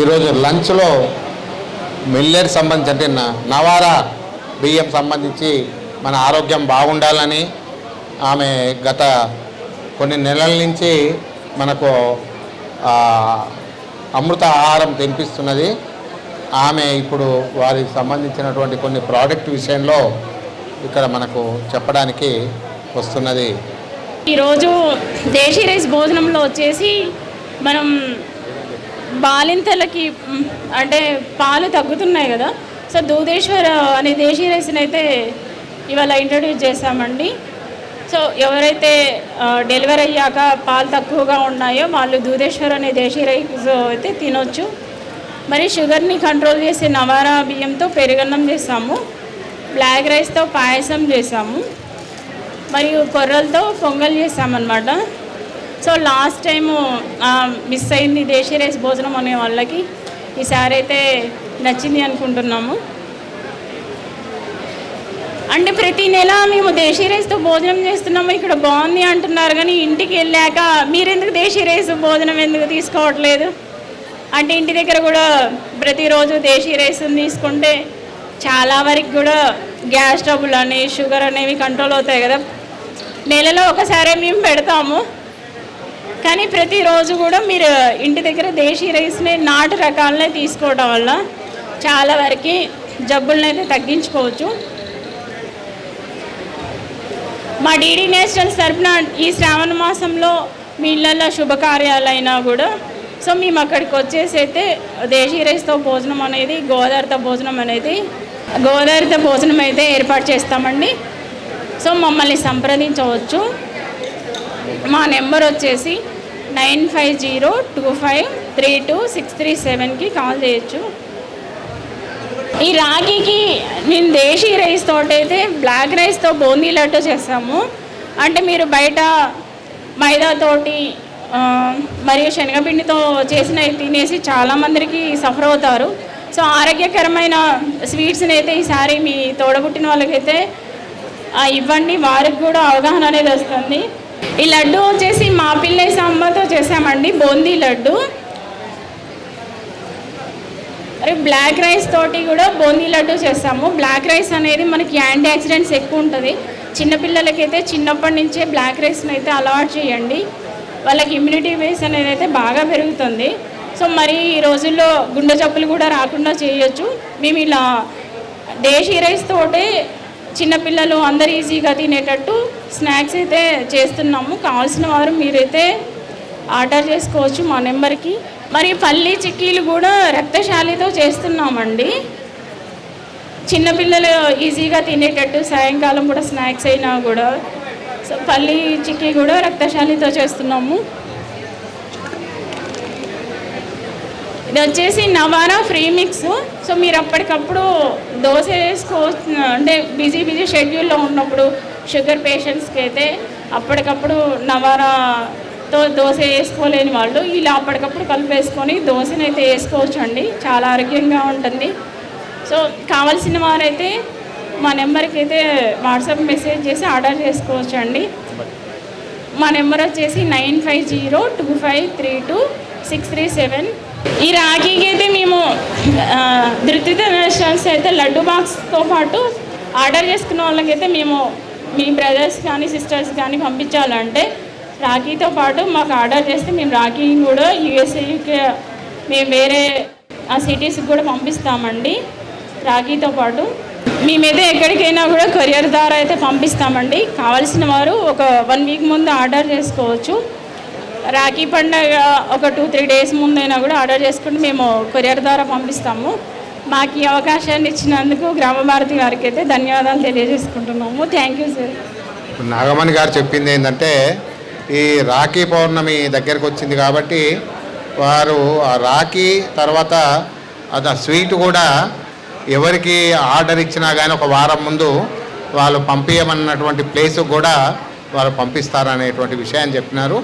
ఈరోజు లంచ్లో మిల్లెట్ సంబంధించి అంటే నవారా బియ్యం సంబంధించి మన ఆరోగ్యం బాగుండాలని ఆమె గత కొన్ని నెలల నుంచి మనకు అమృత ఆహారం తినిపిస్తున్నది. ఆమె ఇప్పుడు వారికి సంబంధించినటువంటి కొన్ని ప్రోడక్ట్ విషయంలో ఇక్కడ మనకు చెప్పడానికి వస్తున్నది. ఈరోజు దేశీ రైస్ భోజనంలో వచ్చేసి మనం బాలింతలకి అంటే పాలు తగ్గుతున్నాయి కదా. సో దూధేశ్వర అనే దేశీ రైస్ని అయితే ఇవాళ ఇంట్రడ్యూస్ చేశామండి. సో ఎవరైతే డెలివరీ అయ్యాక పాలు తక్కువగా ఉన్నాయో వాళ్ళు దూధేశ్వర్ అనే దేశీ రైస్ అయితే తినొచ్చు. మరి షుగర్ని కంట్రోల్ చేసే నవారా బియ్యంతో పెరుగన్నం చేసాము బ్లాక్ రైస్తో పాయసం చేసాము మరియు కొర్రలతో పొంగల్ చేసామన్నమాట సో లాస్ట్ టైము మిస్ అయింది దేశీ రైస్ భోజనం అనే వాళ్ళకి. ఈసారి అయితే నచ్చింది అనుకుంటున్నాము. అంటే ప్రతి నెల మేము దేశీ రైస్తో భోజనం చేస్తున్నాము ఇక్కడ బాగుంది అంటున్నారు. కానీ ఇంటికి వెళ్ళాక మీరెందుకు దేశీ రైస్ భోజనం ఎందుకు తీసుకోవట్లేదు? అంటే ఇంటి దగ్గర కూడా ప్రతిరోజు దేశీ రైస్ తీసుకుంటే చాలా వరకు కూడా గ్యాస్ ట్రబుల్ అని షుగర్ అనేవి కంట్రోల్ అవుతాయి కదా. నెలలో ఒకసారి మేము పెడతాము. కానీ ప్రతిరోజు కూడా మీరు ఇంటి దగ్గర దేశీ రైస్ని నాటు రకాలనే తీసుకోవడం వల్ల చాలా వరకు జబ్బులనైతే తగ్గించుకోవచ్చు. మా డీడీ నేషనల్స్ తరఫున ఈ శ్రావణ మాసంలో మీ ఇళ్ళల్లో శుభకార్యాలైనా కూడా సో మేము అక్కడికి వచ్చేసి అయితే దేశీ రైస్తో భోజనం అనేది గోదావరితో భోజనం అనేది గోదావరితో భోజనం అయితే ఏర్పాటు చేస్తామండి. సో మమ్మల్ని సంప్రదించవచ్చు. మా నెంబర్ వచ్చేసి nine five zero two five three two six three సెవెన్కి కాల్ చేయొచ్చు. ఈ రాగికి నేను దేశీ రైస్ తోటి అయితే బ్లాక్ రైస్తో బూందీ లడ్డు చేస్తాము. అంటే మీరు బయట మైదాతోటి మరియు శనగపిండితో చేసినవి తినేసి చాలామందికి సఫర్ అవుతారు. సో ఆరోగ్యకరమైన స్వీట్స్ని అయితే ఈసారి మీ తోడబుట్టిన వాళ్ళకైతే ఇవ్వండి. వారికి కూడా అవగాహన అనేది వస్తుంది. ఈ లడ్డు వచ్చేసి మా పిల్లై సాంబార్తో చేసామండి. బూందీ లడ్డు. బ్లాక్ రైస్ తోటి కూడా బూందీ లడ్డు చేస్తాము. బ్లాక్ రైస్ అనేది మనకి యాంటీ ఆక్సిడెంట్స్ ఎక్కువ ఉంటుంది. చిన్నపిల్లలకైతే చిన్నప్పటి నుంచే బ్లాక్ రైస్ని అయితే అలవాటు చేయండి. వాళ్ళకి ఇమ్యూనిటీ బేస్ అనేది అయితే బాగా పెరుగుతుంది. సో మరి ఈ రోజుల్లో గుండె జబ్బులు కూడా రాకుండా చేయొచ్చు. మేము ఇలా దేశీ రైస్ తోటే చిన్నపిల్లలు అందరు ఈజీగా తినేటట్టు స్నాక్స్ అయితే చేస్తున్నాము. కావాల్సిన వారు మీరైతే ఆర్డర్ చేసుకోవచ్చు మా నెంబర్కి. మరి పల్లి చిక్కీలు కూడా రక్తశాలితో చేస్తున్నామండి. చిన్నపిల్లలు ఈజీగా తినేటట్టు సాయంకాలం కూడా స్నాక్స్ అయినా కూడా సో పల్లి చిక్కీ కూడా రక్తశాలితో చేస్తున్నాము. ఇది వచ్చేసి నవారా ఫ్రీ మిక్స్. సో మీరు అప్పటికప్పుడు దోశ వేసుకోవచ్చు అంటే బిజీ బిజీ షెడ్యూల్లో ఉన్నప్పుడు షుగర్ పేషెంట్స్కి అయితే అప్పటికప్పుడు నవారాతో దోశ వేసుకోలేని వాళ్ళు. ఇలా అప్పటికప్పుడు కలిపేసుకొని దోశని అయితే వేసుకోవచ్చు అండి చాలా ఆరోగ్యంగా ఉంటుంది. సో కావాల్సిన వారైతే మా నెంబర్కి అయితే వాట్సాప్ మెసేజ్ చేసి ఆర్డర్ చేసుకోవచ్చు అండి మా నెంబర్ వచ్చేసి nine five zero two five three two six three seven. ఈ రాఖీకి అయితే మేము ఆ, ధృతిత అయితే లడ్డు బాక్స్తో పాటు ఆర్డర్ చేసుకున్న వాళ్ళకైతే మేము మీ బ్రదర్స్ కానీ సిస్టర్స్ కానీ పంపించాలంటే రాఖీతో పాటు మాకు ఆర్డర్ చేస్తే మేము రాఖీని కూడా యూఎస్ఏ మేము వేరే ఆ సిటీస్కి కూడా పంపిస్తామండి రాఖీతో పాటు. మేమైతే ఎక్కడికైనా కూడా కొరియర్ ద్వారా అయితే పంపిస్తామండి. కావాల్సిన వారు ఒక వన్ వీక్ ముందు ఆర్డర్ చేసుకోవచ్చు. రాఖీ పండగ ఒక టూ త్రీ డేస్ ముందైనా కూడా ఆర్డర్ చేసుకుంటే మేము కొరియర్ ద్వారా పంపిస్తాము. మాకు ఈ అవకాశాన్ని ఇచ్చినందుకు గ్రామభారతి గారికి అయితే ధన్యవాదాలు తెలియజేసుకుంటున్నాము. థ్యాంక్ యూ సార్ నాగమణి గారు చెప్పింది ఏంటంటే ఈ రాఖీ పౌర్ణమి దగ్గరకు వచ్చింది కాబట్టి వారు ఆ రాఖీ తర్వాత అది స్వీట్ కూడా ఎవరికి ఆర్డర్ ఇచ్చినా కానీ ఒక వారం ముందు వాళ్ళు పంపించమన్నటువంటి ప్లేస్ కూడా వాళ్ళు పంపిస్తారనేటువంటి విషయాన్ని చెప్పినారు.